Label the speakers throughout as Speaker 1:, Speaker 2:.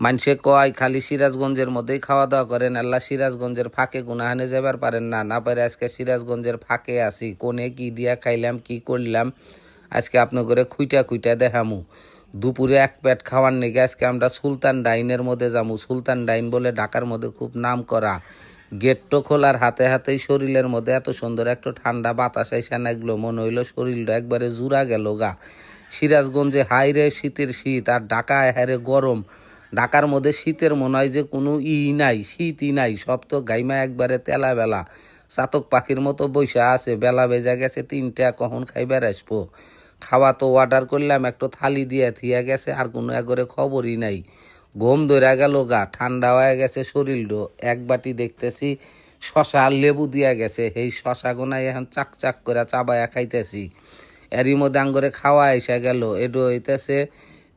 Speaker 1: মানুষে কয়, খালি সিরাজগঞ্জের মধ্যেই খাওয়া দাওয়া করেন, আল্লাহ সিরাজগঞ্জের ফাঁকে গুনাহানে যাবার পারেন না না পারে আজকে সিরাজগঞ্জের ফাঁকে আসি কোনে কি দিয়া খাইলাম, কি করলাম, আজকে আপনি করে খুইটা খুইটা দেখামু। দুপুরে এক প্যাট খাওয়ার নেগে আজকে আমরা সুলতান ডাইনের মধ্যে যামু, সুলতান ডাইন বলে ঢাকার মধ্যে খুব নাম করা। গেটটো খোলার হাতে হাতেই শরীরের মধ্যে এত সুন্দর একটা ঠান্ডা বাতাস আইসা নাগলো মনে হইল শরীরটা একবারে জুড়া গেল গা। সিরাজগঞ্জে হাইরে শীতের শীত, আর ঢাকায় হারে গরম। ঢাকার মধ্যে শীতের মনে হয় যে কোনো ই নাই, শীতই নাই, সব তো গাইমা একবারে তেলা বেলা। চাতক পাখির মতো বৈশা আছে, বেলা বেজা গেছে তিনটা, কখন খাইবার আসব? খাওয়া তো অর্ডার করলাম, একটু থালি দিয়ে থিয়া গেছে, আর কোনো একবারে খবরই নাই। ঘুম ধরে গেল গা, ঠান্ডা হয়ে গেছে শরীরও এক বাটি দেখতেছি শশা আর লেবু দিয়া গেছে এই শশা গোনায় এখন চাক চাক করে চাবায়া খাইতেছি। এরই মধ্যে আঙ্গরে খাওয়া এসে গেল, এডো হইতেছে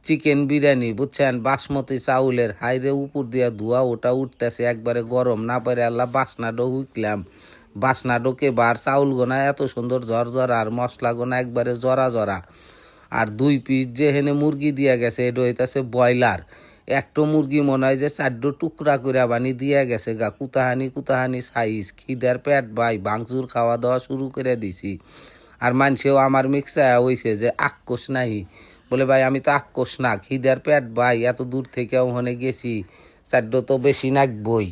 Speaker 1: চিকেন বিরিয়ানি, বুঝছেন? বাসমতি চাউলের, হাইরে উপর দিয়া ধোয়া, ওটা উঠতেছে একবারে গরম। না পারে আল্লাহ বাসনাডো উঠলাম বাসনাডোকে বার চাউল গোনা এত সুন্দর ঝরঝরা, আর মশলা গোনা একবারে জরা জরা। আর দুই পিস যে হেনে মুরগি দিয়া গেছে, এটা হইতাছে ব্রয়লার। একটো মুরগি মনে হয় যে চারটো টুকরা করে বানি দিয়া গেছে গা। কুতাহানি কুতাহানি সাইজ খিদার পেট ভাই, ভাঙচুর খাওয়া দাওয়া শুরু করে দিছি। আর মানছেও আমার মিক্সা হইছে যে আক্কোশ নাই বলে, ভাই, আমি তো আক্কোশ না খিদার পেট, ভাই, এত দূর থেকে ওখানে গেছি। চারটো তো বেশি নাকবই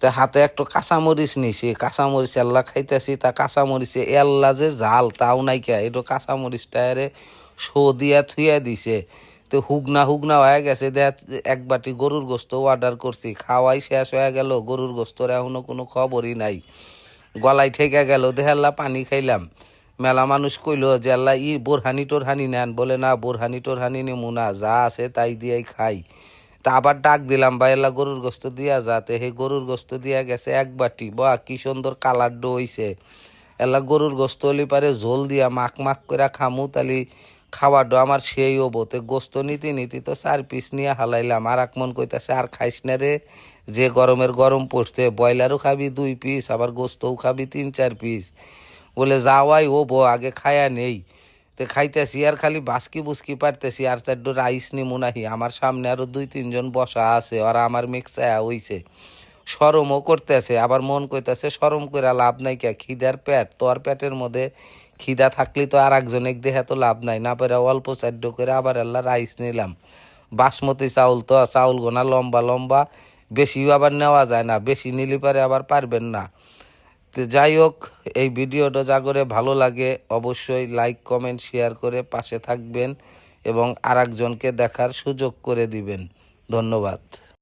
Speaker 1: তা হাতে একটু কাঁচামরিচ নিছি। কাঁচামরিচ এল্লা খাইতেছি, তা কাঁচামরিচে এল্লা যে জাল তাও নাইকা এটা কাঁচামরিচটা আরে শো দিয়া থুইয়া দিছে। তো হুগনা হুগনা হয়ে গেছে। দেখ, এক বাটি গরুর গোস্ত অর্ডার করছি। খাওয়াই শেষ হয়ে গেল। গরুর গোস্তর এখনও কোনো খবরই নাই। গলায় ঠেকে গেল। দেহাল্লা পানি খাইলাম। মেলা মানুষ কইলো যে, আল্লাহ, ই বোরহানি টোরহানি নেন। বলে, না, বোরহানি টোরহানি নেমু না, যা আছে তাই দিয়াই খাই। তা আবার ডাক দিলাম, ভাই, আল্লাহ, গরুর গোস্ত দিয়া যাতে সেই গরুর গোস্ত দিয়া গেছে এক বাটি। বাহ কি সুন্দর কালার ডো হইছে। এলা গরুর গোস্ত হলি পারে ঝোল দিয়া মাখ মাখ করে খামু, তালি খাওয়ার ডো, আমার সেই হব। তে গোস্ত নীতি নীতি তো চার পিস নিয়ে হালাইলাম। আর এক মন কইতাছে, আর খাইস না রে, যে গরমের গরম পড়ছে, ব্রয়লারও খাবি দুই পিস, আবার গোস্তও খাবি তিন চার পিস। বলে যাওয়াই হব আগে খায়া নেই। তো খাইতেছি, আর খালি বাসকি বুসকি পারতেছি, আর চারটো রাইস নিমু নাহি। আমার সামনে আরও দুই, তিনজন বসা আছে আর আমার মিক্সায়া হইছে। সরমও করতেছে, আবার মন কইতাছে সরম করে লাভ নাই কে? খিদার পেট, তোর পেটের মধ্যে খিদা থাকলে তো আর একজনের দেহে তো লাভ নাই। না পারে অল্প চাদ্য করে আবার আল্লাহ রাইস নিলাম। বাসমতি চাউল তো, চাউল গোনা লম্বা লম্বা। বেশিও আবার নেওয়া যায় না, বেশি নিলে পারে আবার পারবেন না। তো যাই হোক, এই ভিডিওটা যা করে ভালো লাগে অবশ্যই লাইক কমেন্ট শেয়ার করে পাশে থাকবেন এবং আরেকজনকে দেখার সুযোগ করে দিবেন। ধন্যবাদ।